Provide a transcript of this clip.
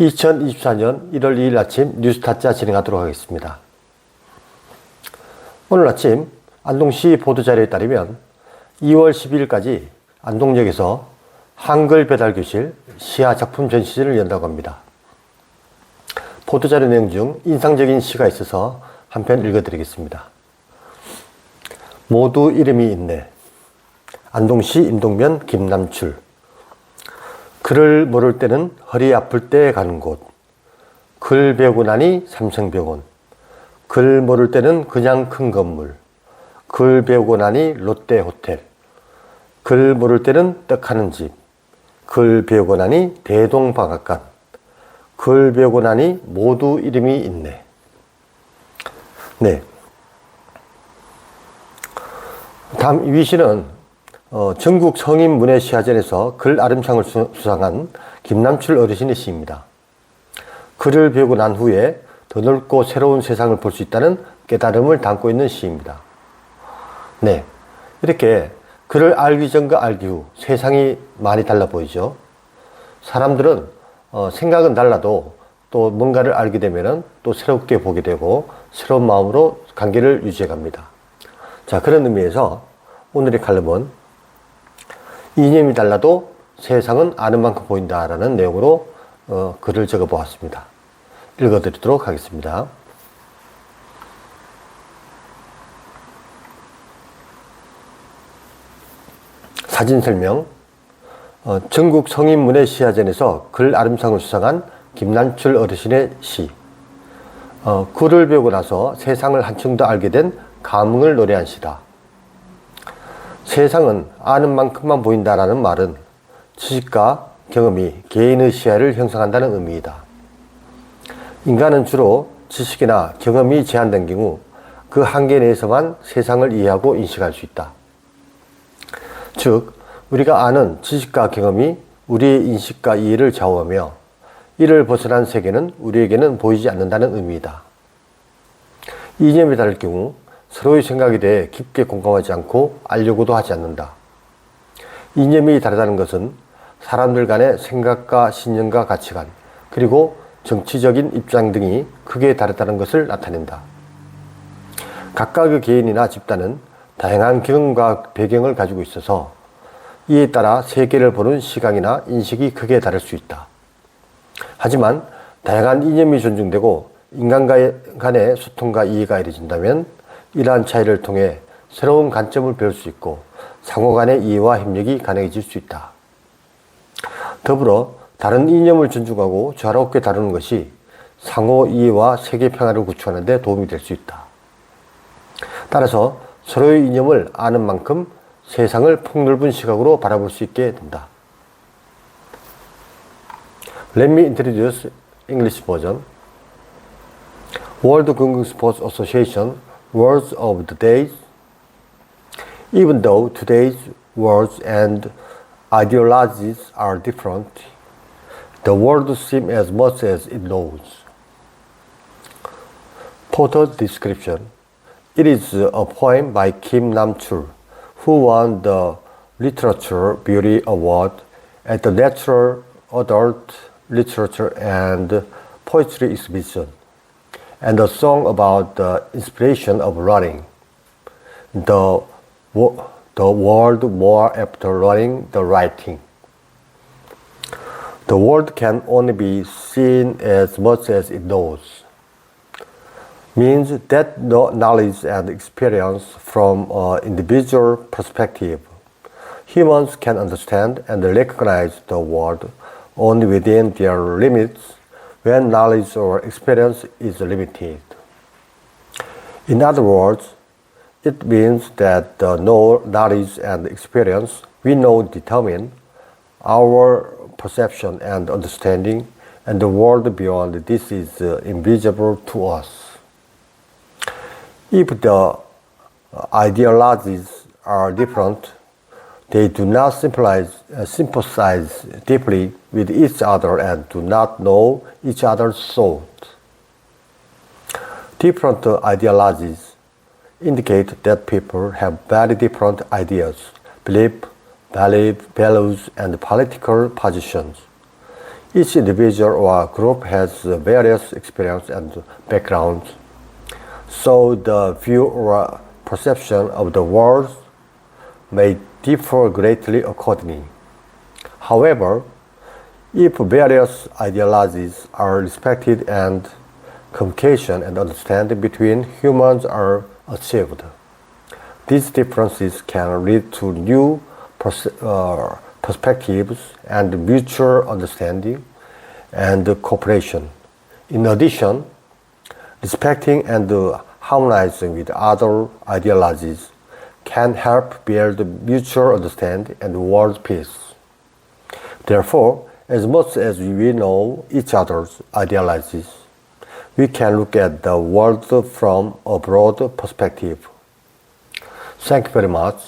2024년 1월 2일 아침 뉴스타짜 진행하도록 하겠습니다. 오늘 아침 안동시 보도자료에 따르면 2월 12일까지 안동역에서 한글 배달 교실 시야 작품 전시를 연다고 합니다. 보도자료 내용 중 인상적인 시가 있어서 한 편 읽어드리겠습니다. 모두 이름이 있네. 안동시 임동면 김남출. 글을 모를 때는 허리 아플 때 가는 곳. 글 배우고 나니 삼성병원. 글 모를 때는 그냥 큰 건물. 글 배우고 나니 롯데 호텔. 글 모를 때는 떡하는 집. 글 배우고 나니 대동방앗간. 글 배우고 나니 모두 이름이 있네. 네. 다음 위 시는 어, 전국 성인 문예 시화전에서 글 아름상을 수, 수상한 김남출 어르신의 시입니다. 글을 배우고 난 후에 더 넓고 새로운 세상을 볼 수 있다는 깨달음을 담고 있는 시입니다. 네. 이렇게 글을 알기 전과 알기 후 세상이 많이 달라 보이죠. 사람들은 어, 생각은 달라도 또 뭔가를 알게 되면은 또 새롭게 보게 되고 새로운 마음으로 관계를 유지해 갑니다. 자, 그런 의미에서 오늘의 칼럼은 이념이 달라도 세상은 아는 만큼 보인다라는 내용으로 어, 글을 적어 보았습니다. 읽어드리도록 하겠습니다. 사진 설명. 어, 전국 성인문예시화전에서 글 아름상을 수상한 김난출 어르신의 시. 어, 글을 배우고 나서 세상을 한층 더 알게 된 감흥을 노래한 시다. 세상은 아는 만큼만 보인다라는 말은 지식과 경험이 개인의 시야를 형성한다는 의미이다. 인간은 주로 지식이나 경험이 제한된 경우 그 한계 내에서만 세상을 이해하고 인식할 수 있다. 즉, 우리가 아는 지식과 경험이 우리의 인식과 이해를 좌우하며 이를 벗어난 세계는 우리에게는 보이지 않는다는 의미이다. 이념이 다를 경우 서로의 생각에 대해 깊게 공감하지 않고 알려고도 하지 않는다. 이념이 다르다는 것은 사람들 간의 생각과 신념과 가치관, 그리고 정치적인 입장 등이 크게 다르다는 것을 나타낸다. 각각의 개인이나 집단은 다양한 경험과 배경을 가지고 있어서 이에 따라 세계를 보는 시각이나 인식이 크게 다를 수 있다. 하지만 다양한 이념이 존중되고 인간 간의 소통과 이해가 이루어진다면 이러한 차이를 통해 새로운 관점을 배울 수 있고 상호 간의 이해와 협력이 가능해질 수 있다. 더불어 다른 이념을 존중하고 조화롭게 다루는 것이 상호 이해와 세계 평화를 구축하는 데 도움이 될 수 있다. 따라서 서로의 이념을 아는 만큼 세상을 폭넓은 시각으로 바라볼 수 있게 된다. Let me introduce English version. World Gungung Sports Association words of the day. Even though today's words and ideologies are different, the world seems as much as it knows. Photo description. It is a poem by Kim Nam-chul, who won the Literature Beauty Award at the Natural Adult Literature and Poetry Exhibition, and a song about the inspiration of running. The, the world more after running the writing. The world can only be seen as much as it knows. Means that no knowledge and experience from an individual perspective. Humans can understand and recognize the world only within their limits when knowledge or experience is limited. In other words, it means that the knowledge and experience we know determine our perception and understanding, and the world beyond this is uh, invisible to us. If the uh, ideologies are different, they do not sympathize, uh, sympathize deeply with each other and do not know each other's thought. Different ideologies indicate that people have very different ideas, beliefs, values, and political positions. Each individual or group has various experience and backgrounds, so the view or perception of the world may differ greatly accordingly. However, if various ideologies are respected and communication and understanding between humans are achieved, these differences can lead to new pers- uh, perspectives and mutual understanding and cooperation. In addition, respecting and harmonizing with other ideologies can help build mutual understanding and world peace. Therefore, as much as we know each other's ideologies, we can look at the world from a broad perspective. Thank you very much.